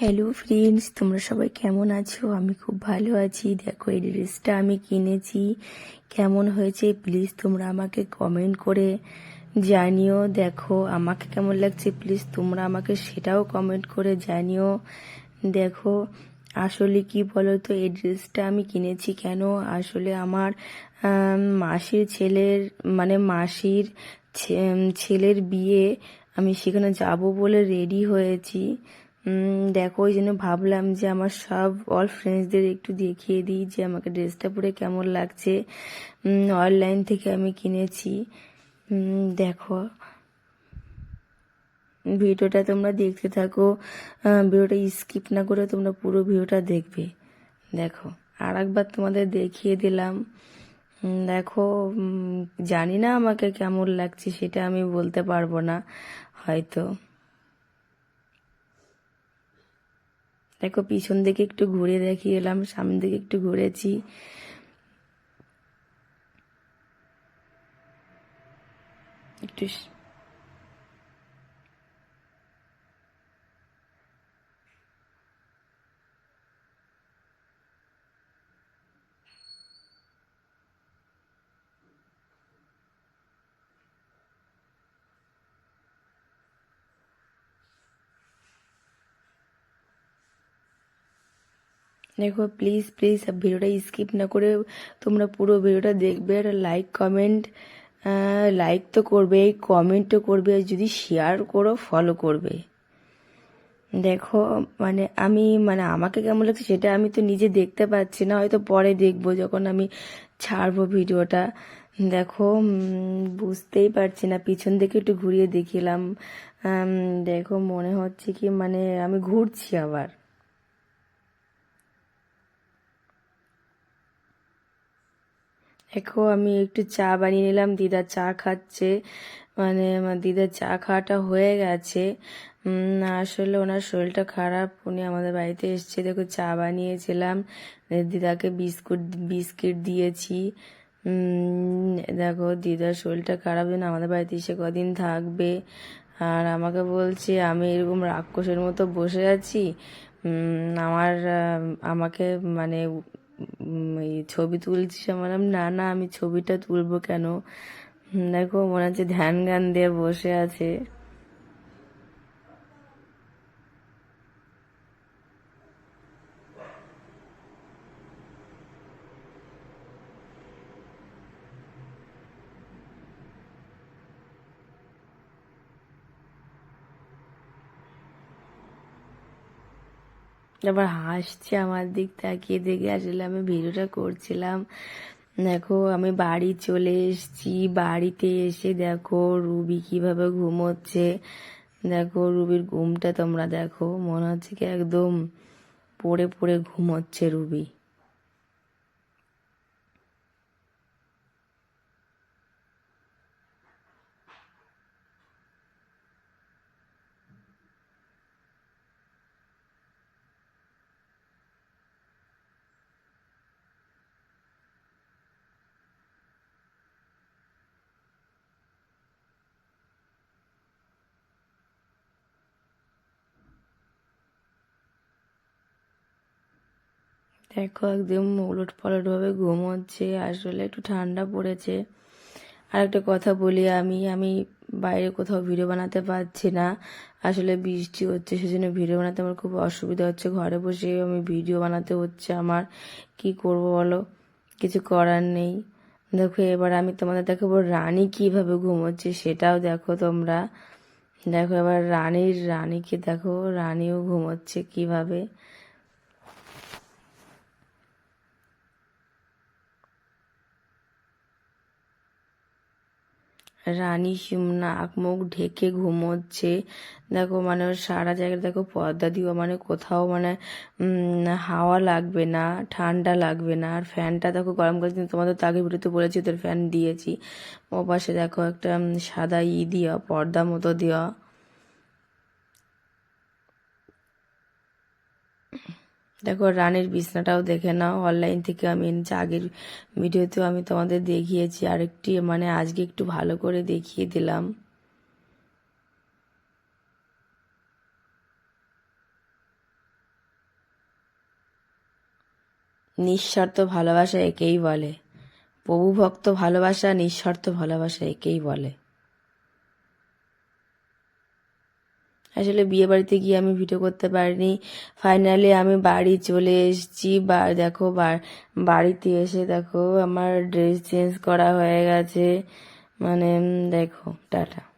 Hello friends তোমরা সবাই কেমন আছো? আমি খুব ভালো আছি। দেখো, এই ড্রেসটা আমি কিনেছি। কেমন হয়েছে? প্লিজ তোমরা আমাকে কমেন্ট করে জানিও। দেখো, আমাকে কেমন লাগছে? প্লিজ তোমরা আমাকে সেটাও কমেন্ট করে জানিও। দেখো, আসলে কি বলো তো এই ড্রেসটা আমি কিনেছি কেন? আসলে আমার মাসির ছেলের মানে মাসির ছেলের বিয়ে আমি সেখানে যাব বলে রেডি হয়েছি। দেখো, ওই জন্য ভাবলাম যে আমার সব অল ফ্রেন্ডসদের একটু দেখিয়ে দিই যে আমাকে ড্রেসটা পরে কেমন লাগছে। অনলাইন থেকে আমি কিনেছি। দেখো। ভিডিওটা তোমরা দেখতে থাকো। ভিডিওটা স্কিপ না করে তোমরা পুরো ভিডিওটা দেখবে। দেখো আর একবার তোমাদের দেখিয়ে দিলাম। দেখো জানি না আমাকে কেমন লাগছে, সেটা আমি বলতে পারব না, হয়তো। দেখো পিছন দিকে একটু ঘুরে দেখি এলাম সামনের দিকে একটু ঘুরেছি। একটু দেখো প্লিজ প্লিজ ভিডিওটা স্কিপ না করে তোমরা পুরো ভিডিওটা দেখবে আর লাইক কমেন্ট লাইক তো করবে কমেন্টও করবে, আর যদি শেয়ার করো ফলো করবে। দেখো মানে আমি মানে আমাকে কেমন লাগছে সেটা আমি তো নিজে দেখতে পাচ্ছি না, হয়তো পরে দেখব যখন আমি ছাড়বো ভিডিওটা। দেখো বুঝতেই পারছি না, পিছন দিকে একটু ঘুরিয়ে দেখিলাম। দেখো, মনে হচ্ছে কি মানে আমি ঘুরছি আবার। দেখো, আমি একটু চা বানিয়ে নিলাম। দিদা চা খাচ্ছে। মানে আমার দিদার চা খাওয়াটা হয়ে গেছে। আসলে ওনার শরীরটা খারাপ। উনি আমাদের বাড়িতে এসেছে। দেখো, চা বানিয়েছিলাম। দিদাকে বিস্কুট, বিস্কিট দিয়েছি। দেখো, দিদার শরীরটা খারাপ জন্য আমাদের বাড়িতে এসে কদিন থাকবে। আর আমাকে বলছে, আমি এরকম রাক্ষসের মতো বসে আছি। আমার আমাকে মানে এই ছবি তুলছি বললাম, না না, আমি ছবিটা তুলবো কেন? দেখো, মনে হচ্ছে ধ্যান গান দিয়ে বসে আছে। আবার হাসছে, আমার দিক তাকিয়ে দেখে আসলে আমি ভিডিওটা করছিলাম। দেখো, আমি বাড়ি চলে এসেছি, বাড়িতে এসে দেখো রুবি কীভাবে ঘুমোচ্ছে। দেখো, রুবির ঘুমটা তোমরা দেখো, মনে হচ্ছে কি একদম পড়ে পড়ে ঘুমোচ্ছে রুবি। দেখো একদম উলট পালট ভাবে ঘুমোচ্ছে, আসলে একটু ঠান্ডা পড়েছে। আর একটা কথা বলি আমি আমি বাইরে কোথাও ভিডিও বানাতে পারছি না। আসলে বৃষ্টি হচ্ছে, সেজন্য ভিডিও বানাতে আমার খুব অসুবিধা হচ্ছে। ঘরে বসে আমি ভিডিও বানাতে হচ্ছে আমার। কি করব বলো? কিছু করার নেই। দেখো এবার আমি তোমাদের দেখাবো রানী কীভাবে ঘুমোচ্ছে, সেটাও দেখো তোমরা। দেখো এবার রানীর, রানীকে দেখো, রানীও ঘুমোচ্ছে কীভাবে। রানী নাক মুখ ঢেকে ঘুমোচ্ছে। দেখো মানে সারা জায়গায় দেখো পর্দা দিও মানে কোথাও মানে হাওয়া লাগবে না, ঠান্ডা লাগবে না। আর ফ্যানটা দেখো গরম করে তোমাদের তো আগে ভিডিওতে বলেছি, ওদের ফ্যান দিয়েছি। ও পাশে দেখো একটা সাদা ই দেওয়া, পর্দা মতো দেওয়া। দেখো, রানের বিছনাটাও দেখে নাও। অনলাইন থেকে আমি এনেছি আগের ভিডিওতেও আমি তোমাদের দেখিয়েছি, আরেকটি মানে আজকে একটু ভালো করে দেখিয়ে দিলাম। নিঃস্বার্থ ভালোবাসা একেই বলে। প্রভুভক্ত ভালোবাসা নিঃস্বার্থ ভালোবাসা একেই বলে। আসলে বিয়ে বাড়িতে গিয়ে আমি ভিডিও করতে পারিনি। ফাইনালি আমি বাড়ি চলে এসেছি। বা, দেখো বাড়িতে এসে দেখো, আমার ড্রেস চেঞ্জ করা হয়ে গেছে। মানে দেখো, টাটা।